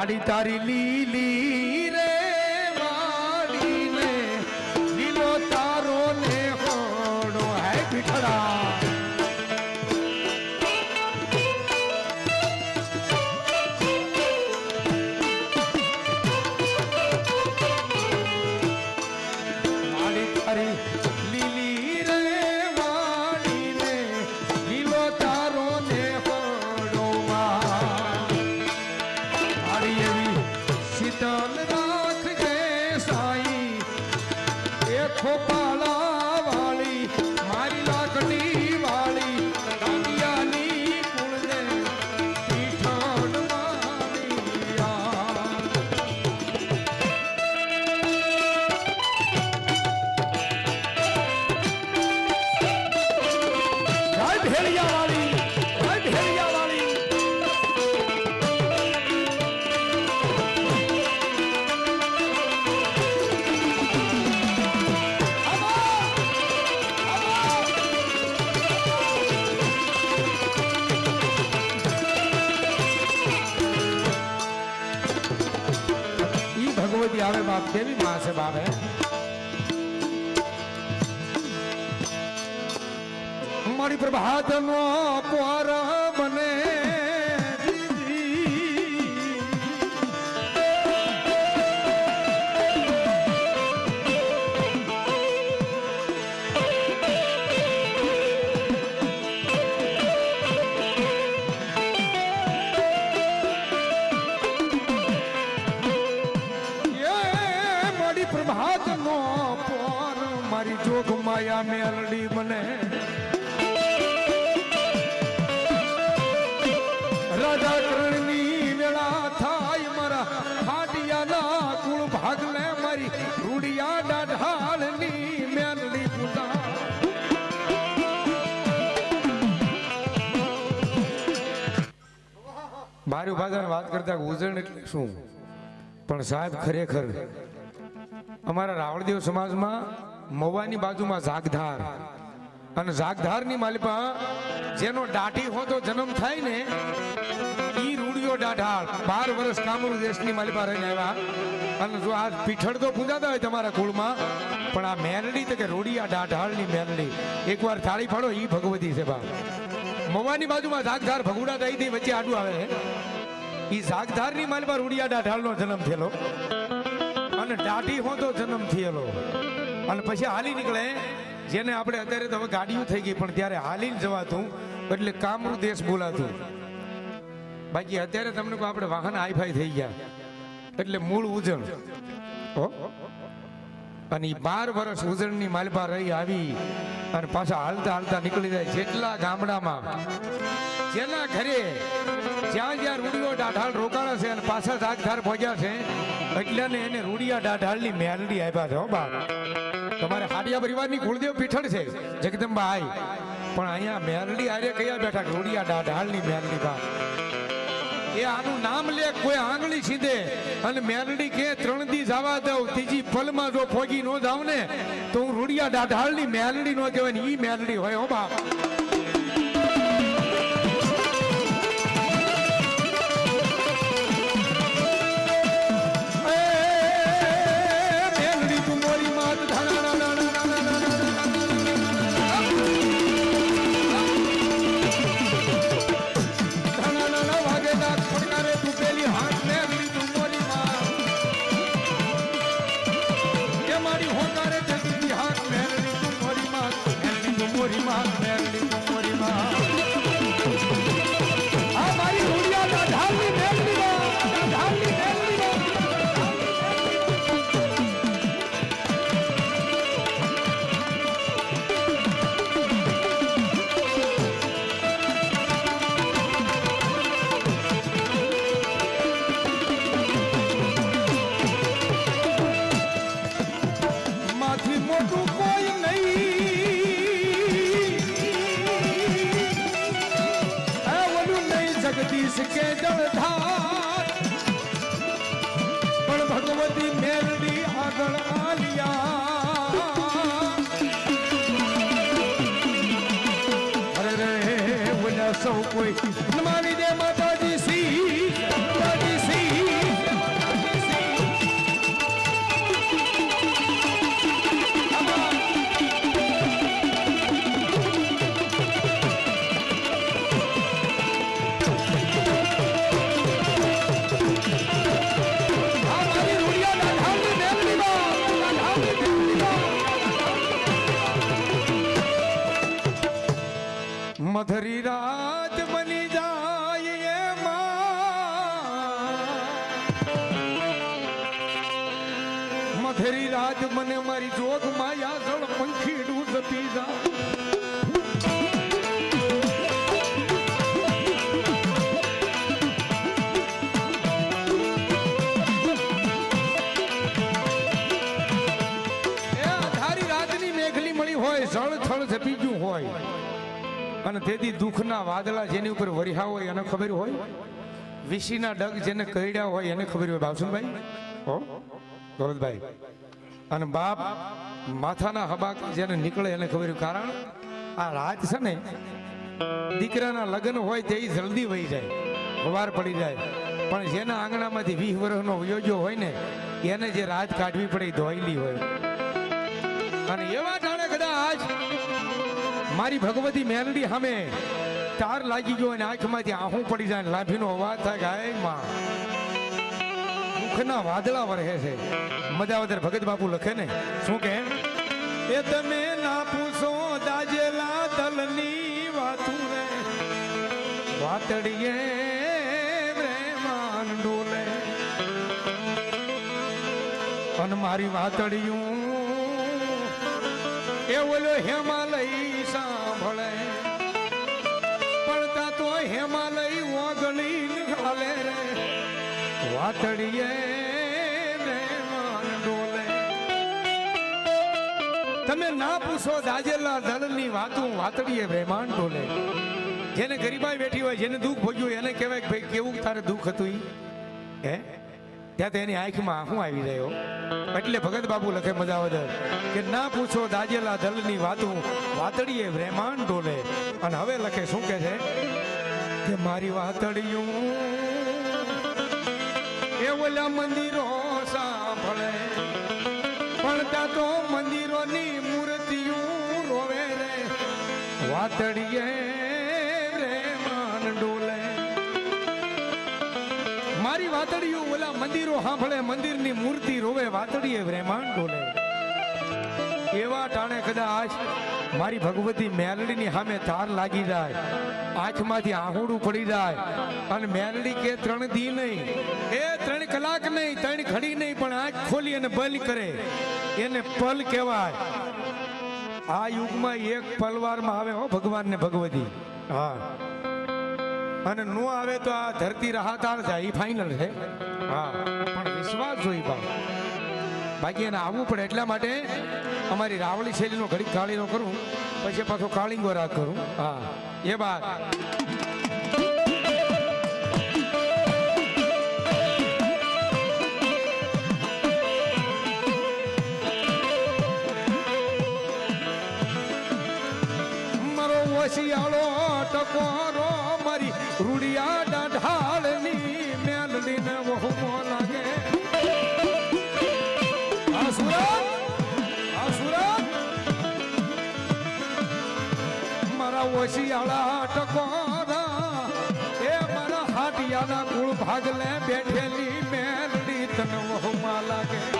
વાડી તારી ખોપાળા વાળી મારી લાકડી વાળી દાંડિયાની કુળને પીઠણ મારી આ. ભેળિયા વાળી ભગવતી આવે બાપ કેવી માં છે બાપ હે? મારી પ્રભાત નો પોર મારી પ્રભાત નો પોર, મારી જોગ માયા મેલડી મને. રાજા કરણની વેળા થાય મારા ખાટિયાના કુળ ભાગલે મારી રૂડિયા દાઢાળની મેલડી પૂજા. મારી વાત કરતા ઉજણ એટલે શું? પણ સાહેબ ખરેખર અમારા રાવળદેવ સમાજમાં મવાની બાજુમાં ઝાગધાર. અને ઝાગધારની માલિપા જેનો દાઢી હોતો જન્મ થાય ને, ઈ રૂડિયો દાઢાળ. બાર વર્ષ કામરૂ દેશની માલિપા રહીને આવ્યા. અને જો આ પીઠળ તો પૂજાતા હોય તમારા કુળમાં, પણ આ મેરડી તો કે રૂડિયા દાઢાળની મેરડી એકવાર થાળી ફાડો ઈ ભગવતી છે બા મવાની બાજુમાં ઝાગધાર ભગુડા દઈ વચ્ચે આડું આવે. ઈ જાગધારની માલિપા રૂડિયા દાઢાળનો જન્મ થયેલો. અને દાઢી હોતો જન્મ થયેલો. અને પછી હાલી નીકળે. જેને આપણે અત્યારે તો હવે ગાડીઓ થઈ ગઈ, પણ ત્યારે હાલીને જવાતું, એટલે કામરૂ દેશ બોલાતું. બાકી અત્યારે તમને આપણે વાહન હાઈફાઈ થઈ ગયા. એટલે મૂળ ઉજણ? અને એ બાર વર્ષ ઉજળની માલપા રહી આવી અને પાછા હાલતા હાલતા નીકળી જાય જેટલા ગામડામાં. જેના ઘરે જ્યાં જ્યાં રૂડિયો દાઢાળ રોકાણા છે અને પાછા ધાકધાર પહોંચ્યા છે એટલે એને રૂડિયા દાઢાળની મેલડી આપ્યા છે, હો તમારે હાડિયા પરિવારની કુળદેવ પીઠળ છે જગદંબા આઈ પણ અહીંયા મેલડી આરે કયા બેઠા, રૂડિયા દાઢાળની મેલડી બા એ આનું નામ લે, કોઈ આંગળી સીધે. અને મેલડી કે ત્રણ દી જવા દઉં. ત્રીજી પલમાં જો ફોગી નો જાવ ને, તો હું રૂડિયા દાઢાળની મેલડી નો કહેવાય ઈ મેલડી હોય હો બાપ. મધરી રાત બની જાય એમાં મધરી રાત મને મારી જોગ માયા જળ પંખીડું જતી જા અને તેથી દુઃખના વાદળા જેની ઉપર વરિયા હોય એને ખબર હોય? વિશીના ડગ જેને કરડ્યા હોય એને ખબર હોય. બાસુભાઈ હો? દોલતભાઈ? અને બાપ માથાના હબાક જેને નીકળે એને ખબર કારણ આ રાત છે ને, દીકરાના લગ્ન હોય તે જલ્દી વહી જાય વાર પડી જાય. પણ જેના આંગણામાંથી વીસ વર્ષનો વયોજો હોય ને, એને જે રાત કાઢવી પડે એ ધોઈલી હોય. અને એવા મારી ભગવતી મેલડી સામે તાર લાગી ગયો અને આંખમાંથી આહું પડી જાય લાભીનો અવાજ થાય ગાયમાં દુઃખના વાદળા વરહે છે. મજાવદર ભગત બાપુ લખે ને, શું કે એ તમે ના પૂછો દાજેલા દલની વાતું રે, વાતડીએ પ્રેમાન ડોલે. અને મારી વાતડિયું, એ ઓલો હિમાલય હિમાલય ઓગળી ખાલે રે. વાતડીએ તમે ના પૂછો દાજેલા દળની વાતું વાતડીએ મહેમાન ઢોલે જેને ગરીબાઈ બેઠી હોય, જેને દુઃખ ભોગ્યું એને કહેવાય ભાઈ, કેવું તારે દુઃખ હતું? હે? ત્યાં તો એની આંખમાં આંખું આવી રહ્યો એટલે ભગત બાબુ લખે મજાવદર કે ના પૂછો દાજેલા દલની વાતું વાતડીએ રહેમાન ઢોલે અને હવે લખે શું કે છે? કે મારી વાતડિયું એ ઓલા મંદિરો સાંભળે. પણ ત્યાં તો મંદિરોની મૂર્તિયું રોવે રે. વાતડીએ રહેમાન ડોલે. મારી વાતડિયું ઓલા મંદિરો સાંભળે, મંદિરની મૂર્તિ રોવે વાતડીએ રહેમાન ડોલે. એવા ટાણે કદાચ મારી ભગવતી મેલડીની સામે તાર લાગી જાય. આંખમાંથી આહુડું પડી જાય. અને મેલડી કે ત્રણ દી નહીં. એ ત્રણ કલાક નહીં, ત્રણ ઘડી નહીં, પણ આંખ ખોલી અને બલ કરે. એને પલ કહેવાય. આ યુગમાં એક પલવારમાં આવે હો ભગવાનને ભગવતી. હા. અને નો આવે તો આ ધરતી રાહતાર જાય, એ ફાઇનલ છે. હા. પણ વિશ્વાસ જોઈ બા બાકી એને આવવું પડે એટલા માટે અમારી રાવળી શૈલીનો ઘડીક કાળીનો કરું, પછી પાછો કાળીંગો રાગ કરું. હા, એ બાદ. મારો વસિયાળો ટકોરો વસિયાળા ટકોરા એ મારા હાટિયાના કુળ ભાગલે બેઠેલી મેલડી તને વહમા લાગે.